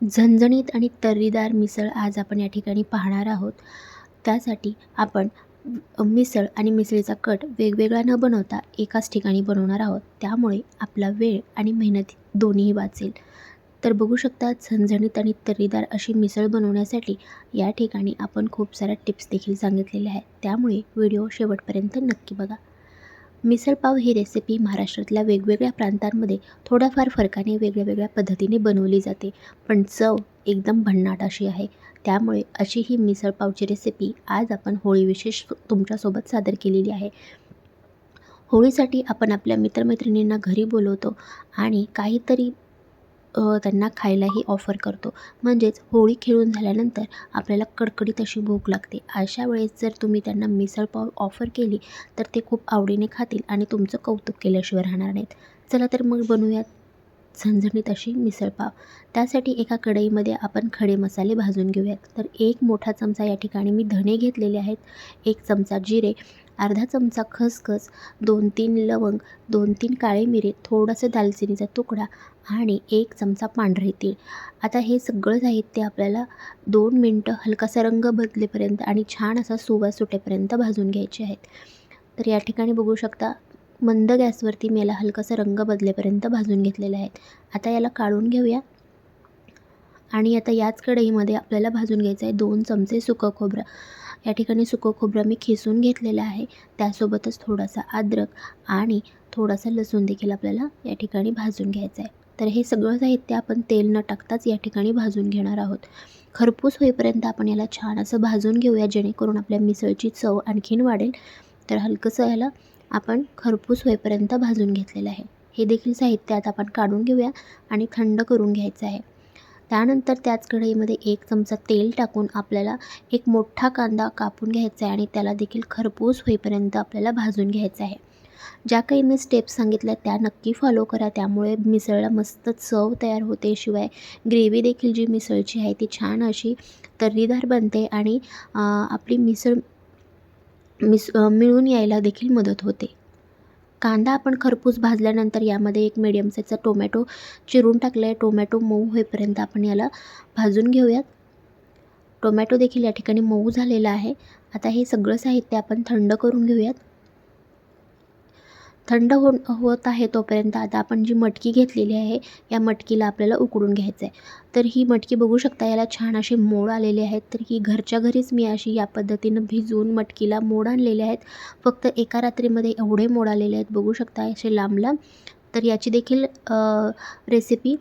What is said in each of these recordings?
झणझणीत आणि तर्रीदार मिसळ आज आपण या ठिकाणी पाहणार आहोत. त्यासाठी आपण मिसळ आणि मिसळीचा कट वेगवेगळा न बनवता एकाच ठिकाणी बनवणार आहोत. त्यामुळे आपला वेळ आणि मेहनत दोन्हीही वाचेल. तर बघू शकता झणझणीत आणि तर्रीदार अशी मिसळ बनवण्यासाठी या ठिकाणी आपण खूप साऱ्या टिप्स देखील सांगितलेल्या आहेत. त्यामुळे व्हिडिओ शेवटपर्यंत नक्की बघा. मिसळपाव ही रेसिपी महाराष्ट्रातल्या वेगवेगळ्या प्रांतांमध्ये थोड्याफार फरकाने वेगळ्या वेगळ्या पद्धतीने बनवली जाते. पण चव एकदम भन्नाट अशी आहे. त्यामुळे अशी ही मिसळपावची रेसिपी आज आपण होळी विशेष तुमच्यासोबत सादर केलेली आहे. होळीसाठी आपण आपल्या मित्रमैत्रिणींना घरी बोलवतो आणि काहीतरी त्यांना खायलाही ऑफर करतो. म्हणजेच होळी खेळून झाल्यानंतर आपल्याला कडकडीत अशी भूक लागते. अशा वेळेस जर तुम्ही त्यांना मिसळपाव ऑफर केली तर ते खूप आवडीने खातील आणि तुमचं कौतुक केल्याशिवाय राहणार नाहीत. चला तर मग बनवूयात झणझणीत अशी मिसळपाव त्यासाठी एका कढईमध्ये आपण खडे मसाले भाजून घेऊयात. तर एक मोठा चमचा या ठिकाणी मी धणे घेतलेले आहेत. एक चमचा जिरे अर्धा चमचा खसखस दोन तीन लवंग दोन तीन काळे मिरे थोडंसं दालचिनीचा तुकडा आणि एक चमचा पांढरे तीळ. आता हे सगळं साहित्य आपल्याला दोन मिनटं हलकासा रंग बदलेपर्यंत आणि छान असा सुवास सुटेपर्यंत भाजून घ्यायचे आहेत. तर या ठिकाणी बघू शकता मंद गॅसवरती मी याला हलकासा रंग बदलेपर्यंत भाजून घेतलेला आहे आता याला काढून घेऊया. आणि आता याच कढईमध्ये आपल्याला भाजून घ्यायचं आहे दोन चमचे सुकं खोबरं. या ठिकाणी सुकं खोबरं मी खिसून घेतलेलं आहे. त्यासोबतच थोडासा अद्रक आणि थोडासा लसूण देखील आपल्याला या ठिकाणी भाजून घ्यायचं आहे. तर हे सगळं साहित्य आपण तेल न टाकताच या ठिकाणी भाजून घेणार आहोत. खरपूस होईपर्यंत आपण याला छान असं भाजून घेऊया जेणेकरून आपल्या मिसळची चव आणखीन वाढेल. तर हलकंसं याला आपण खरपूस होईपर्यंत भाजून घेतलेलं आहे. हे देखील साहित्य आता आपण काढून घेऊया आणि थंड करून घ्यायचं आहे. त्यानंतर त्याच कढईमध्ये एक चमचा तेल टाकून आपल्याला एक मोठा कांदा कापून घ्यायचा आहे आणि त्याला देखील खरपूस होईपर्यंत आपल्याला भाजून घ्यायचं आहे. ज्या काही मी स्टेप्स सांगितल्या त्या नक्की फॉलो करा. त्यामुळे मिसळला मस्त चव तयार होते. शिवाय ग्रेव्ही देखील जी मिसळची आहे ती छान अशी तर्रीदार बनते आणि आपली मिसळ मिस मिळून यायला देखील मदत होते. कांदा आपण खरपूस भाजल्यानंतर यामध्ये एक मिडियम साईजचा टोमॅटो चिरून टाकला आहे टोमॅटो मऊ होईपर्यंत आपण याला भाजून घेऊयात. टोमॅटो देखील या ठिकाणी मऊ झालेला आहे. आता हे सगळं साहित्य आपण थंड करून घेऊयात. थंड हो होत आहे तोपर्यंत आता आपण जी मटकी घेतलेली आहे या मटकीला आपल्याला उकडून घ्यायचं आहे तर ही मटकी बघू शकता याला छान असे मोड आलेले आहेत. तर ही घरच्या घरीच मी अशी या पद्धतीनं भिजवून मटकीला मोड आणलेले आहेत. फक्त एका रात्रीमध्ये एवढे मोड आलेले आहेत बघू शकता असे लांब लांब तर याची देखील रेसिपी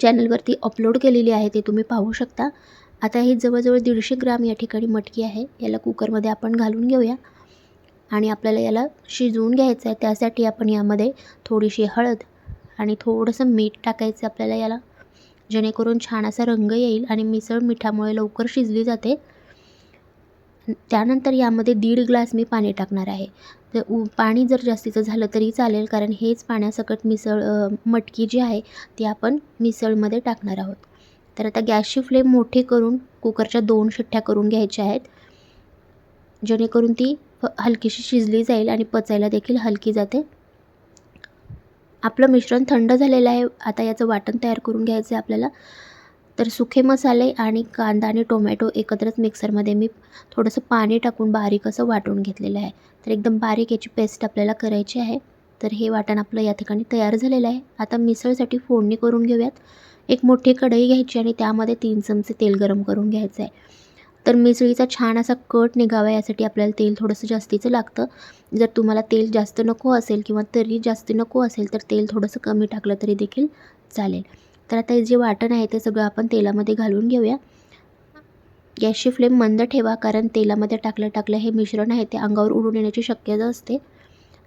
चॅनलवरती अपलोड केलेली आहे ते तुम्ही पाहू शकता. आता ही जवळजवळ दीडशे ग्राम या ठिकाणी मटकी आहे. याला कुकरमध्ये आपण घालून घेऊया. आणि आपल्याला याला शिजवून घ्यायचं आहे. त्यासाठी आपण यामध्ये थोडीशी हळद आणि थोडंसं मीठ टाकायचं आपल्याला याला. जेणेकरून छान असा रंग येईल आणि मिसळ मिठामुळे लवकर शिजली जाते. त्यानंतर यामध्ये दीड ग्लास मी पाणी टाकणार आहे. तर उ पाणी जर जास्तीचं झालं तरी चालेल कारण हेच पाण्यासकट मिसळ मटकी जी आहे ती आपण मिसळमध्ये टाकणार आहोत. तर आता गॅसची फ्लेम मोठी करून कुकरच्या दोन शिट्ट्या करून घ्यायच्या आहेत. जेणेकरून ती हलकीशी शिजली जाईल आणि पचायला देखील हलकी जाते. आपलं मिश्रण थंड झालेलं आहे. आता याचं वाटण तयार करून घ्यायचं आहे आपल्याला. तर सुखे मसाले आणि कांदा आणि टोमॅटो एकत्रच मिक्सरमध्ये मी थोडंसं पाणी टाकून बारीक असं वाटून घेतलेलं आहे. तर एकदम बारीक याची पेस्ट आपल्याला करायची आहे. तर हे वाटण आपलं या ठिकाणी तयार झालेलं आहे. आता मिसळसाठी फोडणी करून घेऊयात. एक मोठी कढई घ्यायची आणि त्यामध्ये तीन चमचे तेल गरम करून घ्यायचं आहे. तर मिसळीचा छान असा कट निघावा यासाठी आपल्याला तेल थोडंसं जास्तीचं लागतं. जर तुम्हाला तेल जास्त नको असेल किंवा तरी जास्त नको असेल तर तेल थोडंसं कमी टाकलं तरी देखील चालेल. तर आता जे वाटण आहे ते सगळं आपण तेलामध्ये घालून घेऊया. गॅसची फ्लेम मंद ठेवा कारण तेलामध्ये टाकलं टाकलं हे मिश्रण आहे ते अंगावर उडून येण्याची शक्यता असते.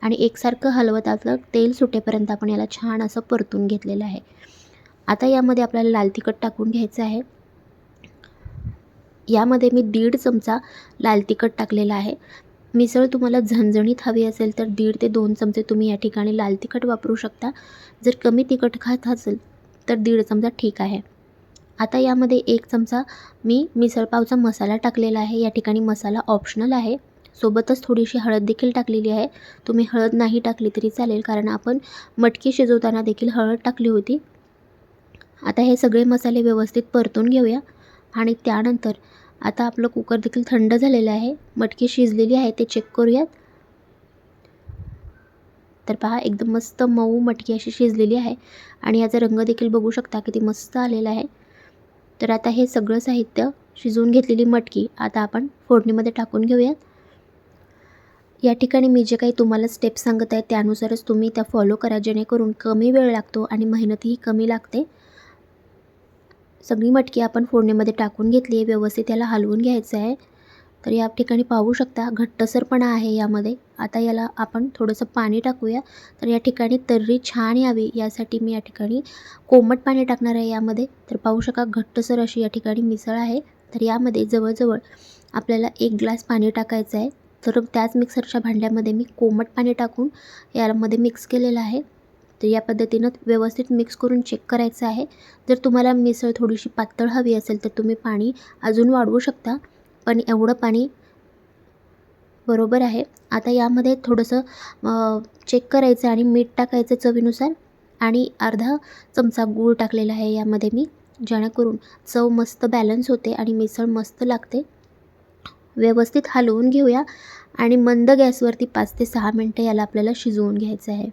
आणि एकसारखं हलवत असलं तेल सुटेपर्यंत आपण याला छान असं परतून घेतलेलं आहे. आता यामध्ये आपल्याला लाल तिखट टाकून घ्यायचं आहे. यामध्ये मी दीड चमचा लाल तिखट टाकलेला आहे. मिसळ तुम्हाला झणझणीत हवी असेल तर दीड ते दोन चमचे तुम्ही या ठिकाणी लाल तिखट वापरू शकता. जर कमी तिखट खात असेल तर दीड चमचा ठीक आहे. आता यामध्ये एक चमचा मी मिसळपावचा मसाला टाकलेला आहे. या ठिकाणी मसाला ऑप्शनल आहे. सोबतच थोडीशी हळद देखील टाकलेली आहे. तुम्ही हळद नाही टाकली तरी चालेल कारण आपण मटकी शिजवताना देखील हळद टाकली होती. आता हे सगळे मसाले व्यवस्थित परतून घेऊया. आणि त्यानंतर आता आपलं कुकर देखील थंड झालेलं आहे. मटकी शिजलेली आहे ते चेक करूयात. तर पहा एकदम मस्त मऊ मटकी अशी शिजलेली आहे. आणि याचा रंग देखील बघू शकता किती मस्त आलेला आहे. तर आता हे सगळं साहित्य शिजवून घेतलेली मटकी आता आपण फोडणीमध्ये टाकून घेऊयात. या ठिकाणी मी जे काही तुम्हाला स्टेप सांगत आहे त्यानुसारच तुम्ही त्या फॉलो करा जेणेकरून कमी वेळ लागतो आणि मेहनतही कमी लागते. सगळी मटकी आपण फोडणीमध्ये टाकून घेतली आहे व्यवस्थित याला हलवून घ्यायचं आहे. तर या ठिकाणी पाहू शकता घट्टसरपणा आहे यामध्ये. आता याला आपण थोडंसं पाणी टाकूया. तर या ठिकाणी तर्री छान यावी यासाठी मी या ठिकाणी कोमट पाणी टाकणार आहे यामध्ये. तर पाहू शका घट्टसर अशी या ठिकाणी मिसळ आहे. तर यामध्ये जवळजवळ आपल्याला एक ग्लास पाणी टाकायचं आहे. तर त्याच मिक्सरच्या भांड्यामध्ये मी कोमट पाणी टाकून यामध्ये मिक्स केलेलं आहे. तर या पद्धतीनं व्यवस्थित मिक्स करून चेक करायचं आहे. जर तुम्हाला मिसळ थोडीशी पातळ हवी असेल तर तुम्ही पाणी अजून वाढवू शकता. पण एवढं पाणी बरोबर आहे. आता यामध्ये थोडंसं चेक करायचं आणि मीठ टाकायचं चवीनुसार आणि अर्धा चमचा गूळ टाकलेला आहे यामध्ये मी जेणेकरून चव मस्त बॅलन्स होते आणि मिसळ मस्त लागते. व्यवस्थित हलवून घेऊया आणि मंद गॅसवरती पाच ते सहा मिनटं याला आपल्याला शिजवून घ्यायचं आहे.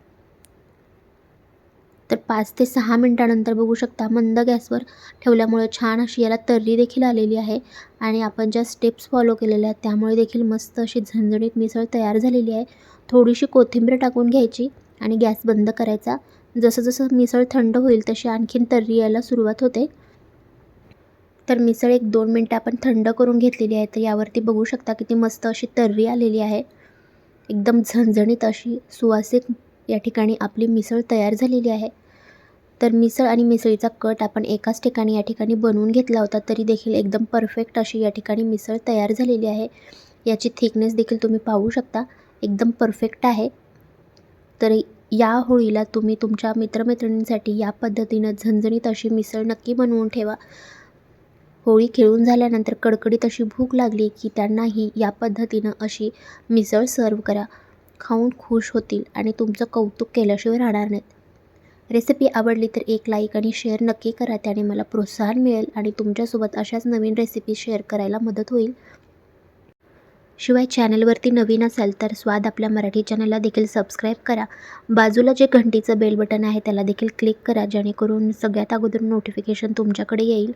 तर पाच ते सहा मिनटानंतर बघू शकता मंद गॅसवर ठेवल्यामुळे छान अशी याला तर्री देखील आलेली आहे. आणि आपण ज्या स्टेप्स फॉलो केलेल्या आहेत त्यामुळे देखील मस्त अशी झणझणीत मिसळ तयार झालेली आहे. थोडीशी कोथिंबीर टाकून घ्यायची आणि गॅस बंद करायचा. जसं जसं मिसळ थंड होईल तशी आणखीन तर्री यायला सुरुवात होते. तर मिसळ एक दोन मिनटं आपण थंड करून घेतलेली आहे तर यावरती बघू शकता किती मस्त अशी तर्री आलेली आहे. एकदम झणझणीत अशी सुवासिक या ठिकाणी आपली मिसळ तयार झालेली आहे. तर मिसळ आणि मिसळीचा कट आपण एकाच ठिकाणी या ठिकाणी बनवून घेतला होता तरी देखील एकदम परफेक्ट अशी या ठिकाणी मिसळ तयार झालेली आहे. याची थिकनेस देखील तुम्ही पाहू शकता एकदम परफेक्ट आहे. तर या होळीला तुम्ही तुमच्या मित्रमैत्रिणींसाठी या पद्धतीनं झणझणीत अशी मिसळ नक्की बनवून ठेवा. होळी खेळून झाल्यानंतर कडकडीत अशी भूक लागली की त्यांनाही या पद्धतीनं अशी मिसळ सर्व करा. खाऊन खुश होतील आणि तुमचं कौतुक केल्याशिवाय राहणार नाहीत. रेसिपी आवडली तर एक लाईक आणि शेअर नक्की करा त्याने मला प्रोत्साहन मिळेल आणि तुमच्यासोबत अशाच नवीन रेसिपी शेअर करायला मदत होईल. शिवाय चॅनलवरती नवीन असाल तर स्वाद आपल्या मराठी चॅनलला देखील सबस्क्राईब करा. बाजूला जे घंटीचं बेल बटन आहे त्याला देखील क्लिक करा जेणेकरून सगळ्यात अगोदर नोटिफिकेशन तुमच्याकडे येईल.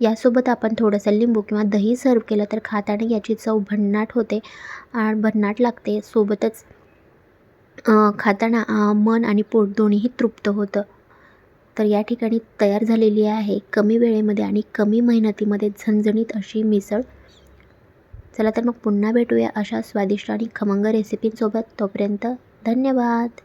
यासोबत आपण थोडंसं लिंबू किंवा दही सर्व केलं तर खाताना याची चव भन्नाट होते आणि भन्नाट लागते. सोबतच खाताना मन आणि पोट दोन्हीही तृप्त होतं. तर या ठिकाणी तयार झालेली आहे कमी वेळेमध्ये आणि कमी मेहनतीमध्ये झणझणीत अशी मिसळ. चला तर मग पुन्हा भेटूया अशा स्वादिष्ट आणि खमंग रेसिपींसोबत तोपर्यंत धन्यवाद.